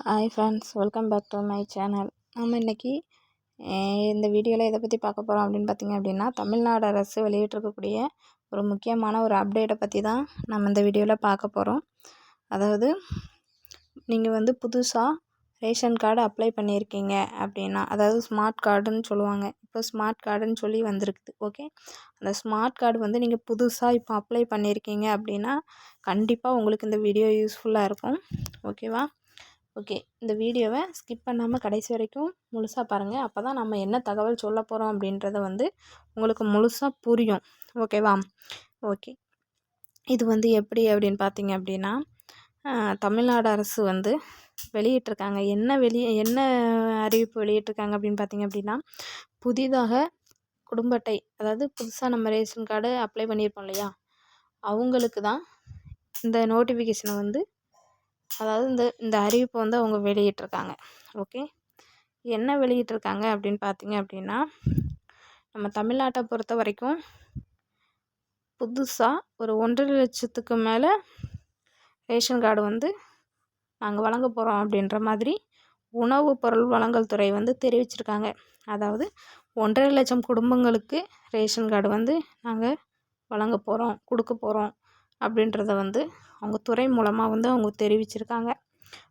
Hi friends welcome back to my channel நம்ம இன்றைக்கி இந்த வீடியோவில் எதை பற்றி பார்க்க போகிறோம் அப்படின்னு பார்த்திங்க அப்படின்னா தமிழ்நாடு அரசு வெளியிட்டிருக்கக்கூடிய ஒரு முக்கியமான ஒரு அப்டேட்டை பற்றி தான் நம்ம இந்த வீடியோவில் பார்க்க போகிறோம் அதாவது நீங்கள் வந்து புதுசாக ரேஷன் கார்டு அப்ளை பண்ணியிருக்கீங்க அப்படின்னா அதாவது ஸ்மார்ட் கார்டுன்னு சொல்லுவாங்க. இப்போ ஸ்மார்ட் கார்டுன்னு சொல்லி வந்திருக்குது ஓகே அந்த ஸ்மார்ட் கார்டு வந்து நீங்கள் புதுசாக இப்போ அப்ளை பண்ணியிருக்கீங்க அப்படின்னா கண்டிப்பாக உங்களுக்கு இந்த வீடியோ யூஸ்ஃபுல்லாக இருக்கும் ஓகேவா ஓகே. இந்த வீடியோவை ஸ்கிப் பண்ணாமல் கடைசி வரைக்கும் முழுசாக பாருங்கள் அப்போ தான் நம்ம என்ன தகவல் சொல்ல போகிறோம் அப்படின்றத வந்து உங்களுக்கு முழுசாக புரியும். ஓகேவா? ஓகே. இது வந்து எப்படி அப்படின்னு பார்த்தீங்க அப்படின்னா தமிழ்நாடு அரசு வந்து வெளியிட்டிருக்காங்க. என்ன வெளியே என்ன அறிவிப்பு வெளியிட்டிருக்காங்க அப்படின்னு பார்த்தீங்க அப்படின்னா புதிதாக குடும்ப அட்டை அதாவது புதுசாக நம்ம ரேஷன் கார்டு அப்ளை பண்ணியிருப்போம் இல்லையா? அவங்களுக்கு தான் இந்த நோட்டிஃபிகேஷனை வந்து அதாவது இந்த இந்த அறிவிப்பை வந்து அவங்க வெளியிட்டிருக்காங்க. ஓகே? என்ன வெளியிட்டிருக்காங்க அப்படின்னு பார்த்தீங்க அப்படின்னா நம்ம தமிழ்நாட்டை பொறுத்த வரைக்கும் புதுசாக ஒரு ஒன்றரை லட்சத்துக்கு மேலே ரேஷன் கார்டு வந்து நாங்கள் வழங்க போகிறோம் அப்படின்ற மாதிரி உணவு பொருள் வழங்கல் துறை வந்து தெரிவிச்சிருக்காங்க. அதாவது ஒன்றரை லட்சம் குடும்பங்களுக்கு ரேஷன் கார்டு வந்து நாங்கள் வழங்க போகிறோம் கொடுக்க போகிறோம் அப்படின்றத வந்து அவங்க துறை மூலமாக வந்து அவங்க தெரிவிச்சிருக்காங்க.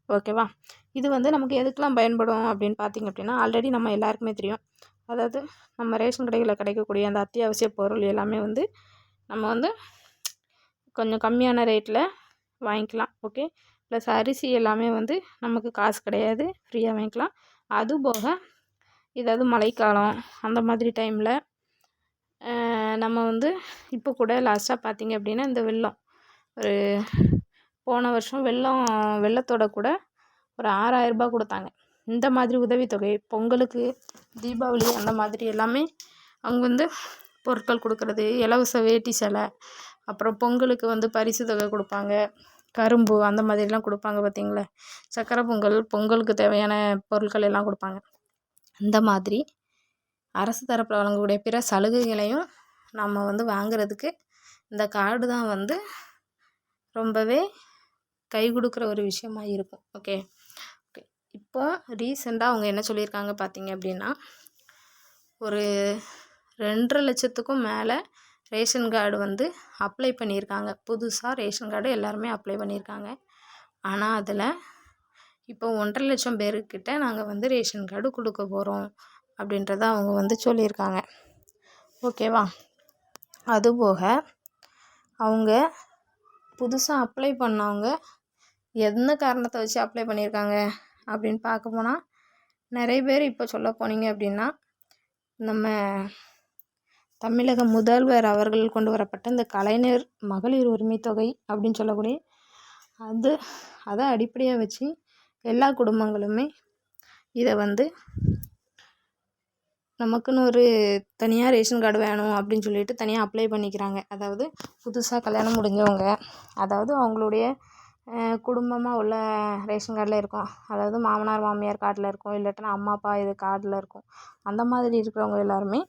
ஓகேவா? இது வந்து நமக்கு எதுக்கெலாம் பயன்படும் அப்படின்னு பார்த்திங்க அப்படின்னா ஆல்ரெடி நம்ம எல்லாருக்குமே தெரியும். அதாவது நம்ம ரேஷன் கடைகளில் கிடைக்கக்கூடிய அந்த அத்தியாவசிய பொருள் எல்லாமே வந்து நம்ம வந்து கொஞ்சம் கம்மியான ரேட்டில் வாங்கிக்கலாம். ஓகே? ப்ளஸ் அரிசி எல்லாமே வந்து நமக்கு காசு கிடையாது. ஃப்ரீயாக வாங்கிக்கலாம். அது போக ஏதாவது மழைக்காலம் அந்த மாதிரி டைமில் நம்ம வந்து இப்போ கூட லாஸ்ட்டாக பார்த்திங்க அப்படின்னா இந்த வெள்ளம். ஒரு போன வருஷம் வெள்ளம் வெள்ளத்தோட கூட ஒரு ஆறாயிரரூபா கொடுத்தாங்க. இந்த மாதிரி உதவித்தொகை பொங்கலுக்கு தீபாவளி அந்த மாதிரி எல்லாமே அவங்க வந்து பொருட்கள் கொடுக்குறது இலவச வேட்டி சேலை அப்புறம் பொங்கலுக்கு வந்து பரிசு தொகை கொடுப்பாங்க. கரும்பு அந்த மாதிரிலாம் கொடுப்பாங்க பார்த்தீங்களா சக்கரை பொங்கல் பொங்கலுக்கு தேவையான பொருட்கள் எல்லாம் கொடுப்பாங்க. இந்த மாதிரி அரசு தரப்பில் வழங்கக்கூடிய பிற சலுகைகளையும் நம்ம வந்து வாங்குறதுக்கு இந்த கார்டு தான் வந்து ரொம்பவே கை கொடுக்குற ஒரு விஷயமா இருக்கும். ஓகே? ஓகே. இப்போ ரீசெண்டாக அவங்க என்ன சொல்லியிருக்காங்க பார்த்தீங்க அப்படின்னா ஒரு ரெண்டரை லட்சத்துக்கும் மேலே ரேஷன் கார்டு வந்து அப்ளை பண்ணியிருக்காங்க. புதுசாக ரேஷன் கார்டு எல்லாருமே அப்ளை பண்ணியிருக்காங்க. ஆனால் அதில் இப்போ ஒன்றரை லட்சம் பேருக்கிட்ட நாங்கள் வந்து ரேஷன் கார்டு கொடுக்க போகிறோம் அப்படின்றத அவங்க வந்து சொல்லியிருக்காங்க. ஓகேவா? அதுபோக அவங்க புதுசாக அப்ளை பண்ணவங்க எந்த காரணத்தை வச்சு அப்ளை பண்ணியிருக்காங்க அப்படின்னு பார்க்க போனால் நிறைய பேர் இப்போ சொல்ல போனீங்க அப்படின்னா நம்ம தமிழக முதல்வர் அவர்கள் கொண்டு வரப்பட்ட இந்த கலைஞர் மகளிர் உரிமை தொகை அப்படின்னு சொல்லக்கூடிய அது அதை அடிப்படையாக வச்சு எல்லா குடும்பங்களுமே இதை வந்து நமக்குன்னு ஒரு தனியாக ரேஷன் கார்டு வேணும் அப்படின்னு சொல்லிட்டு தனியாக அப்ளை பண்ணிக்கிறாங்க. அதாவது புதுசாக கல்யாணம் முடிஞ்சவங்க. அதாவது அவங்களுடைய குடும்பமாக உள்ள ரேஷன் கார்டில் இருக்கும். அதாவது மாமனார் மாமியார் கார்டில் இருக்கும். இல்லாட்டினா அம்மா அப்பா இது கார்டில் இருக்கும். அந்த மாதிரி இருக்கிறவங்க எல்லாருமே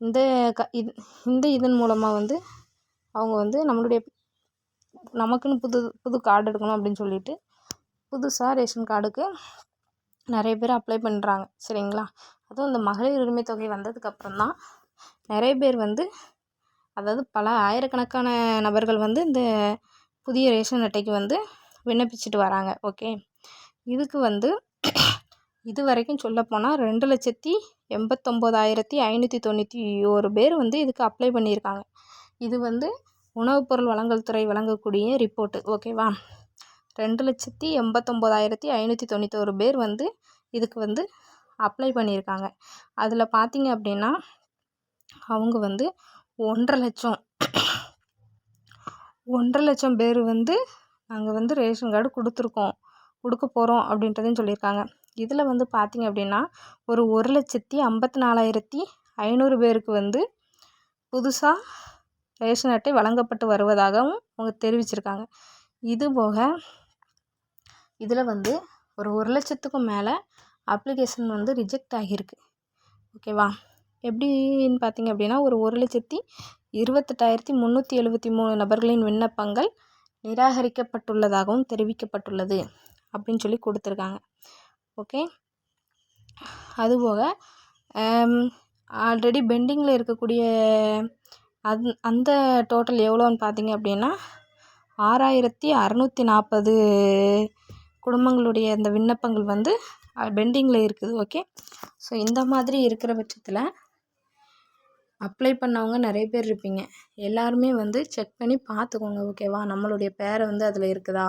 இந்த க இது இந்த இதன் மூலமாக வந்து அவங்க வந்து நம்மளுடைய நமக்குன்னு புது புது கார்டு எடுக்கணும் அப்படின்னு சொல்லிட்டு புதுசாக ரேஷன் கார்டுக்கு நிறைய பேர் அப்ளை பண்ணுறாங்க சரிங்களா? அதுவும் இந்த மகளிர் உரிமை தொகை வந்ததுக்கப்புறம் தான் நிறைய பேர் வந்து அதாவது பல ஆயிரக்கணக்கான நபர்கள் வந்து இந்த புதிய ரேஷன் அட்டைக்கு வந்து விண்ணப்பிச்சுட்டு வராங்க. ஓகே? இதுக்கு வந்து இது வரைக்கும் சொல்லப்போனால் ரெண்டு லட்சத்தி எண்பத்தொம்போதாயிரத்தி ஐநூற்றி தொண்ணூற்றி ஒரு பேர் வந்து இதுக்கு அப்ளை பண்ணியிருக்காங்க. இது வந்து உணவுப் பொருள் வழங்கல் துறை வழங்கக்கூடிய ரிப்போர்ட்டு ஓகேவா? ரெண்டு லட்சத்தி எண்பத்தொம்போதாயிரத்தி ஐநூற்றி தொண்ணூத்தொரு பேர் வந்து இதுக்கு வந்து அப்ளை பண்ணியிருக்காங்க. அதில் பார்த்திங்க அப்படின்னா அவங்க வந்து ஒன்றரை லட்சம் ஒன்றரை லட்சம் பேர் வந்து நாங்கள் வந்து ரேஷன் கார்டு கொடுத்துருக்கோம். கொடுக்க போகிறோம் அப்படின்றதையும் சொல்லியிருக்காங்க. இதில் வந்து பார்த்திங்க அப்படின்னா ஒரு ஒரு லட்சத்தி ஐம்பத்தி நாலாயிரத்தி ஐநூறு பேருக்கு வந்து புதுசாக ரேஷன் அட்டை வழங்கப்பட்டு வருவதாகவும் அவங்க தெரிவிச்சிருக்காங்க. இது போக இதில் வந்து ஒரு ஒரு லட்சத்துக்கும் மேலே அப்ளிகேஷன் வந்து ரிஜெக்ட் ஆகியிருக்கு. ஓகேவா? எப்படின்னு பார்த்தீங்க அப்படின்னா ஒரு ஒரு லட்சத்தி இருபத்தெட்டாயிரத்தி முந்நூற்றி எழுபத்தி மூணு நபர்களின் விண்ணப்பங்கள் நிராகரிக்கப்பட்டுள்ளதாகவும் தெரிவிக்கப்பட்டுள்ளது அப்படின்னு சொல்லி கொடுத்துருக்காங்க. ஓகே? அதுபோக ஆல்ரெடி பெண்டிங்கில் இருக்கக்கூடிய அந் அந்த டோட்டல் எவ்வளோன்னு பார்த்தீங்க அப்படின்னா ஆறாயிரத்தி அறநூற்றி நாற்பது குடும்பங்களுடைய இந்த விண்ணப்பங்கள் வந்து பெண்டிங்கில் இருக்குது ஓகே? ஸோ இந்த மாதிரி இருக்கிற பட்சத்தில் அப்ளை பண்ணவங்க நிறைய பேர் இருப்பீங்க. எல்லாருமே வந்து செக் பண்ணி பார்த்துக்கோங்க ஓகேவா? நம்மளுடைய பேரை வந்து அதில் இருக்குதா?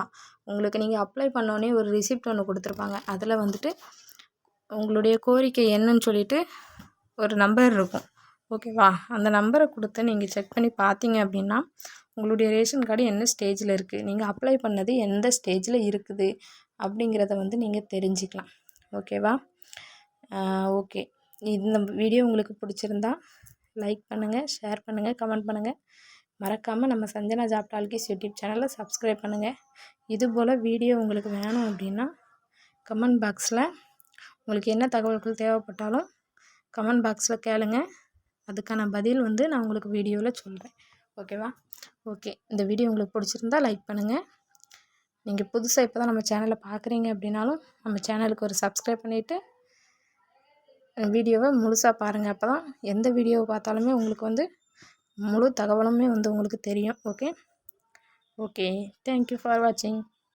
உங்களுக்கு நீங்கள் அப்ளை பண்ணோடனே ஒரு ரிசிப்ட் ஒன்று கொடுத்துருப்பாங்க. அதில் வந்துட்டு உங்களுடைய கோரிக்கை என்னன்னு சொல்லிட்டு ஒரு நம்பர் இருக்கும் ஓகேவா? அந்த நம்பரை கொடுத்து நீங்கள் செக் பண்ணி பார்த்தீங்க அப்படின்னா உங்களுடைய ரேஷன் கார்டு என்ன ஸ்டேஜில் இருக்குது நீங்கள் அப்ளை பண்ணது எந்த ஸ்டேஜில் இருக்குது? அப்படிங்கிறத வந்து நீங்கள் தெரிஞ்சுக்கலாம். ஓகேவா ஓகே இந்த வீடியோ உங்களுக்கு பிடிச்சிருந்தா லைக் பண்ணுங்கள் ஷேர் பண்ணுங்கள் கமெண்ட் பண்ணுங்கள் மறக்காமல் நம்ம சஞ்சனா ஜாப் டால்கிஸ் யூடியூப் சேனலை சப்ஸ்கிரைப் பண்ணுங்கள் இதுபோல் வீடியோ உங்களுக்கு வேணும் அப்படின்னா கமெண்ட் பாக்ஸில் உங்களுக்கு என்ன தகவல்கள் தேவைப்பட்டாலும் கமெண்ட் பாக்ஸில் கேளுங்க. அதுக்கான பதில் வந்து நான் உங்களுக்கு வீடியோவில் சொல்கிறேன் ஓகேவா? ஓகே. இந்த வீடியோ உங்களுக்கு பிடிச்சிருந்தா லைக் பண்ணுங்கள் நீங்கள் புதுசாக இப்போ தான் நம்ம சேனலை பார்க்குறீங்க அப்படின்னாலும் நம்ம சேனலுக்கு ஒரு சப்ஸ்கிரைப் பண்ணிவிட்டு வீடியோவை முழுசாக பாருங்கள் அப்போ தான் எந்த வீடியோவை பார்த்தாலுமே உங்களுக்கு வந்து முழு தகவலுமே வந்து உங்களுக்கு தெரியும். ஓகே? ஓகே. தேங்க்யூ ஃபார் வாட்சிங்